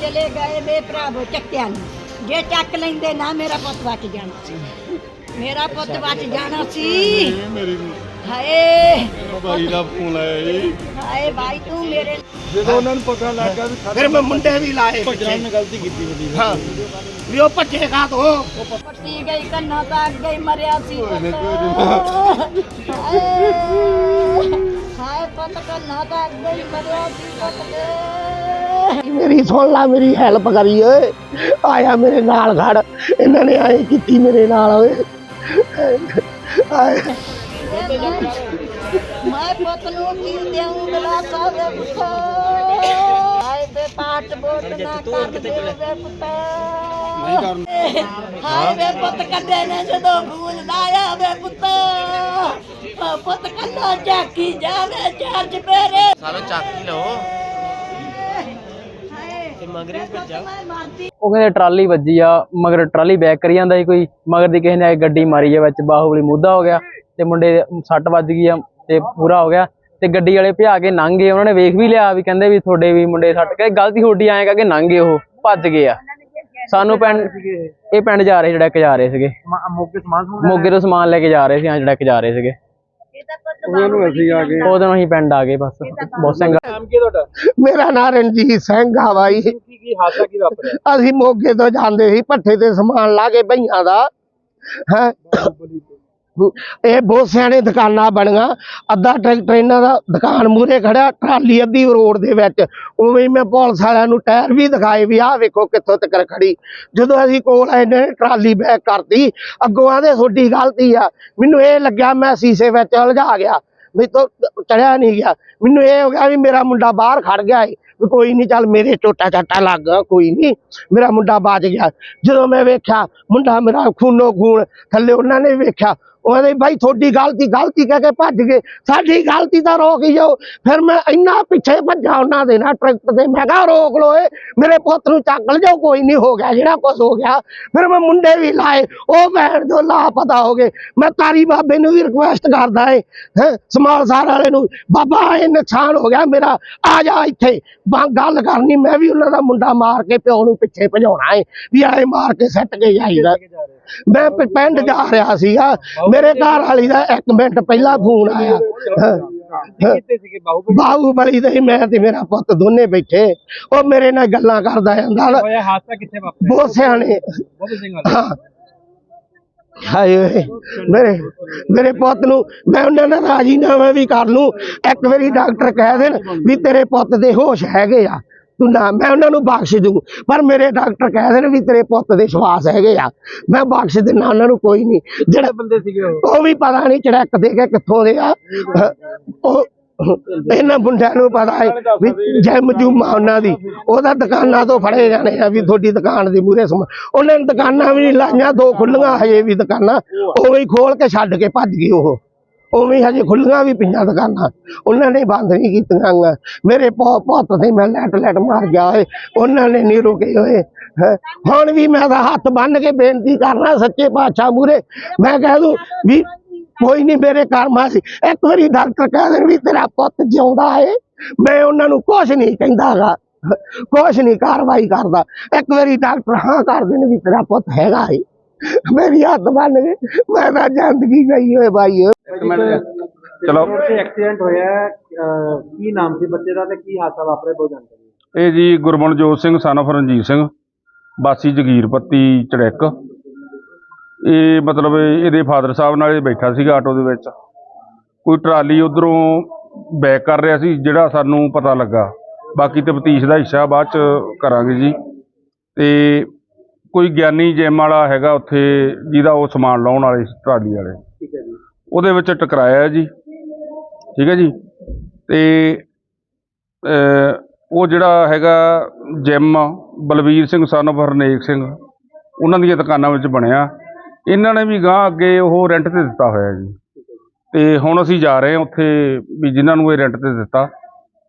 ਚਲੇ ਗਏ ਵੇ ਭਰਾਵੋ ਚੱਕਿਆ ਨਹੀਂ ਜੇ ਚੱਕ ਲੈਂਦੇ ਨਾ ਮੇਰਾ ਪੁੱਤ ਬਚ ਜਾਣਾ ਸੀ। ਮੇਰਾ ਪੁੱਤ ਬਚ ਜਾਣਾ ਸੀ। ਮੇਰੀ ਹਾਏ। ਬਾਈ ਦਾ ਫੋਨ ਆਇਆ ਜੀ। ਹਾਏ ਭਾਈ ਤੂੰ ਮੇਰੇ ਜਦੋਂ ਉਹਨਾਂ ਨੂੰ ਪਤਾ ਲੱਗਾ ਵੀ ਫਿਰ ਮੈਂ ਮੁੰਡੇ ਵੀ ਲਾਏ ਭੱਜਣ ਨੇ ਗਲਤੀ ਕੀਤੀ ਵੱਡੀ ਹਾਂ। ਵੀ ਉਹ ਭੱਜੇਗਾ ਤੋ? ਪੱਟੀ ਗਈ ਕੰਨਾਂ ਤਾਂ ਅੱਗੇ ਮਰਿਆ ਸੀ। ਹਾਏ। ਹਾਏ ਪੁੱਤ ਕੰਨਾਂ ਤਾਂ ਅੱਗੇ ਮਰਿਆ ਸੀ ਪੁੱਤ। ਦੇ ਮੇਰੀ ਸੁਣ ਲਾ ਮੇਰੀ ਹੈਲਪ ਕਰੀ ਓਏ। ਆਇਆ ਮੇਰੇ ਨਾਲ ਖੜ। ਇਹਨਾਂ ਨੇ ਆਏ ਕੀਤੀ ਮੇਰੇ ਨਾਲ ਓਏ। ਆਏ। ਮੈਂ ਪੁੱਤ ਨੂੰ ਕੀ ਦੇਉਂ ਗਲਾਸਾ ਦੇ ਪੁੱਤ। ਹਾਏ ਬੇ ਪਾਟ ਬੋਟ ਨਾ ਕਰ ਦੇ ਪੁੱਤ। ਨਹੀਂ ਕਰਨ। ਹਾਏ ਵੇ ਪੁੱਤ ਕੱਢੇ ਨੇ ਜਦੋਂ ਫੂਲ ਲਾਇਆ ਵੇ ਪੁੱਤ। ਪੁੱਤ ਕੱਲਾ ਚਾਕੀ ਜਾਵੇ ਚਾਰ ਚਪੇਰੇ ਸਾਲੋ ਚਾਕੀ ਲਓ। ਭੱਜਾ ਉਹ ਕਹਿੰਦੇ ਟਰਾਲੀ ਵੱਜੀ ਆ ਮਗਰ ਟਰਾਲੀ ਬੈਕ ਕਰੀ ਜਾਂਦਾ ਸੀ ਕੋਈ ਮਗਰ ਦੀ ਕਿਸੇ ਨੇ ਆ ਕੇ ਗੱਡੀ ਮਾਰੀ ਆ ਵਿੱਚ ਬਾਹੂਬਲੀ ਮੁੱਦਾ ਹੋ ਗਿਆ ਤੇ ਮੁੰਡੇ ਦੇ ਸੱਟ ਵੱਜ ਗਈ ਆ ਤੇ ਪੂਰਾ ਹੋ ਗਿਆ ਤੇ ਗੱਡੀ ਵਾਲੇ ਭਜਾ ਕੇ ਲੰਘ ਗਏ ਉਹਨਾਂ ਨੇ ਵੇਖ ਵੀ ਲਿਆ ਵੀ ਕਹਿੰਦੇ ਵੀ ਤੁਹਾਡੇ ਵੀ ਮੁੰਡੇ ਸੱਟ ਕੇ ਗਲਤੀ ਤੁਹਾਡੀ ਆਏ ਕਰਕੇ ਲੰਘ ਗਏ ਉਹ ਭੱਜ ਗਏ ਆ। ਸਾਨੂੰ ਪਿੰਡ ਇਹ ਪਿੰਡ ਜਾ ਰਹੇ ਜਿਹੜਾ ਕਿ ਜਾ ਰਹੇ ਸੀਗੇ। ਮੋਗੇ ਸਮਾਨ ਮੋਗੇ ਤੋਂ ਸਮਾਨ ਲੈ ਕੇ ਜਾ ਰਹੇ ਸੀ ਆ ਜਿਹੜਾ ਕਿ ਜਾ ਰਹੇ ਸੀਗੇ। ਉਹਨੂੰ ਅਸੀਂ ਆ ਗਏ। ਉਦੋਂ ਅਸੀਂ ਪਿੰਡ ਆ ਗਏ ਬਸ। ਬਹੁਤ ਨਾਮ ਕੀ ਤੁਹਾਡਾ? ਮੇਰਾ ਨਾਂ ਰਣਜੀਤ ਸਿੰਘ ਆ ਬਾਈ। ਕੀ ਕੀ ਹਾਦਸਾ ਕੀ ਵਾਪਰਿਆ? ਅਸੀਂ ਮੋਗੇ ਤੋਂ ਜਾਂਦੇ ਸੀ ਭੱਠੇ ਤੇ ਸਮਾਨ ਲਾ ਕੇ ਭਈਆਂ ਦਾ। ਹੈ? ਇਹ ਬਹੁਤ ਸਿਆਣੇ ਦੁਕਾਨਾਂ ਬਣੀਆਂ। ਅੱਧਾ ਟਰੈਕਟਰ ਇਹਨਾਂ ਦਾ ਦੁਕਾਨ ਮੂਰੇ ਖੜਿਆ ਟਰਾਲੀ ਅੱਧੀ ਰੋਡ ਦੇ ਵਿੱਚ। ਉਵੇਂ ਮੈਂ ਪੁਲਿਸ ਵਾਲਿਆਂ ਨੂੰ ਟਾਇਰ ਵੀ ਦਿਖਾਏ ਵੀ ਆਹ ਵੇਖੋ ਕਿੱਥੋਂ ਤੱਕ ਖੜੀ ਜਦੋਂ ਅਸੀਂ ਕੋਲ ਆਏ ਨੇ ਟਰਾਲੀ ਬੈਕ ਕਰਤੀ। ਅੱਗੋਂ ਆਦੇ ਤੁਹਾਡੀ ਗਲਤੀ ਆ। ਮੈਨੂੰ ਇਹ ਲੱਗਿਆ ਮੈਂ ਸੀਸੇ ਵਿੱਚ ਉਲਝਾ ਗਿਆ। ਵੀ ਤੋਂ ਚੜਿਆ ਨਹੀਂ ਗਿਆ। ਮੈਨੂੰ ਇਹ ਹੋ ਗਿਆ ਵੀ ਮੇਰਾ ਮੁੰਡਾ ਬਾਹਰ ਖੜ ਗਿਆ ਏ। ਵੀ ਕੋਈ ਨਹੀਂ, ਚੱਲ ਮੇਰੇ ਚੋਟਾ ਚਾਟਾ ਲੱਗ ਕੋਈ ਨਹੀਂ। ਮੇਰਾ ਮੁੰਡਾ ਬਚ ਗਿਆ। ਜਦੋਂ ਮੈਂ ਵੇਖਿਆ, ਮੁੰਡਾ ਮੇਰਾ ਖੂਨੋ ਖੂਨ, ਥੱਲੇ ਉਹਨਾਂ ਨੇ ਵੇਖਿਆ। ਉਹ ਕਹਿੰਦੇ ਬਾਈ ਤੁਹਾਡੀ ਗਲਤੀ ਗਲਤੀ ਕਹਿ ਕੇ ਭੱਜ ਗਏ। ਸਾਡੀ ਗਲਤੀ ਤਾਂ ਰੋਕ ਹੀ ਜਾਓ। ਫਿਰ ਮੈਂ ਇੰਨਾ ਪਿੱਛੇ ਭੱਜਾ ਉਹਨਾਂ ਦੇ ਨਾਲ ਟਰੈਕਟਰ ਦੇ ਮੈਂ ਕਿਹਾ, ਰੋਕ ਲੋ ਏ ਮੇਰੇ ਪੁੱਤ ਨੂੰ ਚੱਕ ਲਿਜਾਓ ਕੋਈ ਨਹੀਂ, ਹੋ ਗਿਆ ਜਿਹੜਾ ਕੁਝ ਹੋ ਗਿਆ। ਫਿਰ ਮੈਂ ਮੁੰਡੇ ਵੀ ਲਾਏ। ਉਹ ਭੈਣ ਜੋ ਲਾਪਤਾ ਹੋ ਗਏ। ਮੈਂ ਤਾਰੀ ਬਾਬੇ ਨੂੰ ਵੀ ਰਿਕੁਐਸਟ ਕਰਦਾ ਏ, ਹੈ, ਸਮਾਲ ਸਾਰ ਵਾਲੇ ਨੂੰ, ਬਾਬਾ, ਇਹ ਨੁਕਸਾਨ ਹੋ ਗਿਆ ਮੇਰਾ। ਆ ਜਾ ਇੱਥੇ। ਗੱਲ ਕਰਨੀ। ਮੈਂ ਵੀ ਉਹਨਾਂ ਦਾ ਮੁੰਡਾ ਮਾਰ ਕੇ ਪਿਓ ਨੂੰ ਪਿੱਛੇ ਭਜਾਉਣਾ ਏ। ਵੀ ਆਏ ਮਾਰ ਕੇ ਸੱਟ ਕੇ ਜਾਈਦਾ। ਮੈਂ ਪਿੰਡ ਜਾ ਰਿਹਾ ਸੀਗਾ। ਮੇਰੇ ਘਰ ਵਾਲੀ ਦਾ 1 ਮਿੰਟ ਪਹਿਲਾਂ ਫੋਨ ਆਇਆ। ਬਾਹੂ ਬਾਹੂਬਲੀ ਤੇ ਮੈਂ ਤੇ ਮੇਰਾ ਪੁੱਤ ਦੋਨੇ ਬੈਠੇ। ਉਹ ਮੇਰੇ ਨਾਲ ਗੱਲਾਂ ਕਰਦਾ ਜਾਂਦਾ। ਹਾਦਸਾ ਕਿੱਥੇ ਵਾਪਰਿਆ? ਬਹੁਤ ਸਿਆਣੇ। ਹਾਏ ਮੇਰੇ ਮੇਰੇ ਪੁੱਤ ਨੂੰ ਮੈਂ ਉਹਨਾਂ ਨਾਲ ਰਾਜੀਨਾਮਾ ਵੀ ਕਰ ਲੂੰ। ਇੱਕ ਵਾਰੀ ਡਾਕਟਰ ਕਹਿ ਦੇਣ ਵੀ ਤੇਰੇ ਪੁੱਤ ਦੇ ਹੋਸ਼ ਹੈਗੇ ਆ। ਤੂੰ ਨਾ ਮੈਂ ਉਹਨਾਂ ਨੂੰ ਬਖਸ਼ ਦੂੰ। ਪਰ ਮੇਰੇ ਡਾਕਟਰ ਕਹਿ ਦੇਣ ਵੀ ਤੇਰੇ ਪੁੱਤ ਦੇ ਸਵਾਸ ਹੈਗੇ ਆ। ਮੈਂ ਬਖਸ਼ ਦੇਣਾ ਉਹਨਾਂ ਨੂੰ ਕੋਈ ਨਹੀਂ। ਜਿਹੜਾ ਬੰਦੇ ਸੀਗੇ ਉਹ? ਉਹ ਵੀ ਪਤਾ ਨਹੀਂ ਚੜਕ ਦੇ ਕੇ ਕਿੱਥੋਂ ਦੇ ਆ। ਉਹ ਇਹਨਾਂ ਮੁੰਡਿਆਂ ਨੂੰ ਪਤਾ ਹੈ ਵੀ ਜੈ ਮਜੂਮਾ ਉਹਨਾਂ ਦੀ। ਉਹਦਾ ਦੁਕਾਨਾਂ ਤੋਂ ਫੜੇ ਜਾਣੇ ਆ ਵੀ ਤੁਹਾਡੀ ਦੁਕਾਨ ਦੇ ਮੂਹਰੇ ਸਮਾਨ। ਉਹਨਾਂ ਨੇ ਦੁਕਾਨਾਂ ਵੀ ਲਾਈਆਂ ਦੋ ਖੁੱਲੀਆਂ ਹਜੇ ਵੀ ਦੁਕਾਨਾਂ। ਉਵੇਂ ਹੀ ਖੋਲ ਕੇ ਛੱਡ ਕੇ ਭੱਜ ਗਏ ਉਹ। ਉਵੇਂ ਹੀ ਹਜੇ ਖੁੱਲੀਆਂ ਵੀ ਪਈਆਂ ਦੁਕਾਨਾਂ। ਉਹਨਾਂ ਨੇ ਬੰਦ ਨਹੀਂ ਕੀਤੀਆਂ ਗੀਆਂ। ਮੇਰੇ ਪੋ ਪੁੱਤ ਤੇ ਮੈਂ ਲੈਟ ਲੈਟ ਮਾਰ ਗਿਆ ਓਏ ਉਹਨਾਂ ਨੇ ਨਹੀਂ ਰੁਕੇ ਹੋਏ। ਹੈਂ। ਹੁਣ ਵੀ ਮੈਂ ਤਾਂ ਹੱਥ ਬੰਨ ਕੇ ਬੇਨਤੀ ਕਰਨਾ ਸੱਚੇ ਪਾਤਸ਼ਾਹ ਮੂਹਰੇ। ਮੈਂ ਕਹਿ ਦੂੰ ਵੀ ਕੋਈ ਨਹੀਂ ਮੇਰੇ ਕਰਮਾਂ ਸੀ। ਇੱਕ ਵਾਰੀ ਡਾਕਟਰ ਕਹਿ ਦੇਣ ਵੀ ਤੇਰਾ ਪੁੱਤ ਜਿਉਂਦਾ ਏ। ਮੈਂ ਉਹਨਾਂ ਨੂੰ ਕੁਝ ਨਹੀਂ ਕਹਿੰਦਾਗਾ। ਕੁਝ ਨਹੀਂ ਕਾਰਵਾਈ ਕਰਦਾ। ਇੱਕ ਵਾਰੀ ਡਾਕਟਰ ਹਾਂ ਕਰ ਦੇਣ ਵੀ ਤੇਰਾ ਪੁੱਤ ਹੈਗਾ ਏ। ਮੇਰੀ ਹੱਥ ਬੰਨ ਕੇ ਮੈਂ ਤਾਂ ਜ਼ਿੰਦਗੀ ਗਈ ਓਏ ਬਾਈ ਓਏ। ਚਲੋ। ਤੇ ਐਕਸੀਡੈਂਟ ਹੋਇਆ ਹੈ, ਅਹ, ਕੀ ਨਾਮ ਸੀ ਬੱਚੇ ਦਾ ਤੇ ਕੀ ਹਾਦਸਾ ਵਾਪਰਿਆ ਬਹੁਤ ਜਾਣਕਾਰੀ ਇਹ ਜੀ ਗੁਰਮਨਜੋਤ ਸਿੰਘ of ਰਣਜੀਤ ਸਿੰਘ ਬਾਸੀ ਜਗੀਰ ਪੱਤੀ ਚੜੈਕ ਇਹ ਮਤਲਬ ਇਹਦੇ ਫਾਦਰ ਸਾਹਿਬ ਨਾਲ ਇਹ ਬੈਠਾ ਸੀਗਾ ਆਟੋ ਦੇ ਵਿੱਚ। ਕੋਈ ਟਰਾਲੀ ਉਧਰੋਂ ਬੈਕ ਕਰ ਰਿਹਾ ਸੀ ਜਿਹੜਾ ਸਾਨੂੰ ਪਤਾ ਲੱਗਾ। ਬਾਕੀ ਤਫਤੀਸ਼ ਦਾ ਹਿੱਸਾ ਬਾਅਦ ਚ ਕਰਾਂਗੇ ਜੀ। ਤੇ ਕੋਈ ਗਿਆਨੀ ਜਿਮ ਵਾਲਾ ਹੈਗਾ ਉੱਥੇ ਜਿਹਦਾ ਉਹ ਸਮਾਨ ਲਾਉਣ ਵਾਲੇ ਸੀ ਟਰਾਲੀ ਵਾਲੇ। ਉਹਦੇ ਵਿੱਚ ਟਕਰਾਇਆ ਜੀ। ਠੀਕ ਹੈ ਜੀ? ਤੇ ਉਹ ਜਿਹੜਾ ਹੈਗਾ ਜਿਮ ਬਲਵੀਰ ਸਿੰਘ ਸਨ ਹਰਨੇਕ ਸਿੰਘ, ਉਹਨਾਂ ਦੀਆਂ ਦੁਕਾਨਾਂ ਵਿੱਚ ਬਣਿਆ। ਇਹਨਾਂ ਨੇ ਵੀ ਗਾਂ ਅੱਗੇ ਉਹ ਰੈਂਟ ਤੇ ਦਿੱਤਾ ਹੋਇਆ ਜੀ। ਤੇ ਹੁਣ ਅਸੀਂ ਜਾ ਰਹੇ ਹਾਂ ਉੱਥੇ ਵੀ ਜਿਨ੍ਹਾਂ ਨੂੰ ਇਹ ਰੈਂਟ ਤੇ ਦਿੱਤਾ।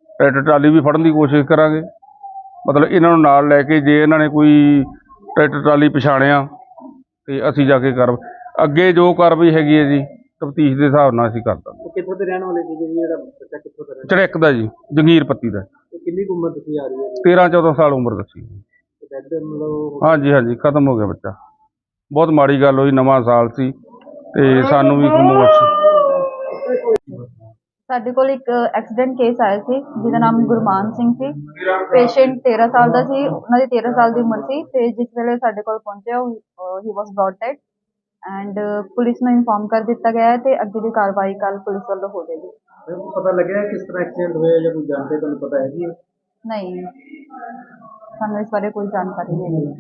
ਟਰੈਕਟਰ ਟਰਾਲੀ ਵੀ ਫੜਨ ਦੀ ਕੋਸ਼ਿਸ਼ ਕਰਾਂਗੇ। ਮਤਲਬ ਇਹਨਾਂ ਨੂੰ ਨਾਲ ਲੈ ਕੇ ਜੇ ਇਹਨਾਂ ਨੇ ਕੋਈ ਟਰੈਕਟਰ ਟਰਾਲੀ ਪਛਾਣਿਆ, ਤੇ ਅਸੀਂ ਜਾ ਕੇ ਕਰ ਅੱਗੇ ਜੋ ਕਾਰਵਾਈ ਹੈਗੀ ਹੈ ਜੀ ਤਫਤੀਸ਼ ਦੇ ਹਿਸਾਬ ਨਾਲ ਅਸੀਂ ਕਰ ਦਾਂਗੇ ਕਿੱਥੋਂ ਦੇ ਰਹਿਣ ਵਾਲੇ ਸੀਗੇ ਜੀ? ਜਿਹੜਾ ਬੱਚਾ ਕਿੱਥੋਂ ਦਾ ਰਹਿਣ ਚੜੈਕ ਦਾ ਜੀ ਜੰਗੀਰ ਪੱਤੀ ਦਾ। ਤੇ ਕਿੰਨੀ ਕੁ ਉਮਰ ਦੱਸੀ ਆ ਰਹੀ ਹੈ? 13 14 ਸਾਲ ਉਮਰ ਦੱਸੀ। ਡੈਡ ਮਤਲਬ ਹਾਂਜੀ ਹਾਂਜੀ ਖਤਮ ਹੋ ਗਿਆ ਬੱਚਾ। ਬਹੁਤ ਮਾੜੀ ਗੱਲ ਹੋਈ ਨਵਾਂ ਸਾਲ ਸੀ ਤੇ ਸਾਨੂੰ ਵੀ ਖਮੋਸ਼। ਸਾਡੇ ਕੋਲ ਇੱਕ ਐਕਸੀਡੈਂਟ ਕੇਸ ਆਇਆ ਸੀ ਜਿਹਦਾ ਨਾਮ ਗੁਰਮਾਨ ਸਿੰਘ ਸੀ। ਪੇਸ਼ੈਂਟ 13 ਸਾਲ ਦਾ ਸੀ ਉਹਨਾਂ ਦੀ 13 ਸਾਲ ਦੀ ਉਮਰ ਸੀ ਤੇ ਜਿਸ ਵੇਲੇ ਸਾਡੇ ਕੋਲ ਪਹੁੰਚਿਆ ਹੀ was brought dead and police ਨੂੰ ਇਨਫੋਰਮ ਕਰ ਦਿੱਤਾ ਗਿਆ ਹੈ ਤੇ ਅੱਗੇ ਦੀ ਕਾਰਵਾਈ ਕੱਲ ਪੁਲਿਸ ਵੱਲੋਂ ਹੋ ਜਾਏਗੀ। ਮੈਨੂੰ ਪਤਾ ਲੱਗਿਆ ਕਿਸ ਤਰ੍ਹਾਂ ਐਕਸੀਡੈਂਟ ਹੋਇਆ ਜਾਂ ਕੋਈ ਜਾਣਦੇ ਤੁਹਾਨੂੰ ਪਤਾ ਹੈਗੀ ਹੈ? ਨਹੀਂ। ਸਾਨੂੰ ਇਸ ਬਾਰੇ ਕੋਈ ਜਾਣਕਾਰੀ ਨਹੀਂ ਹੈ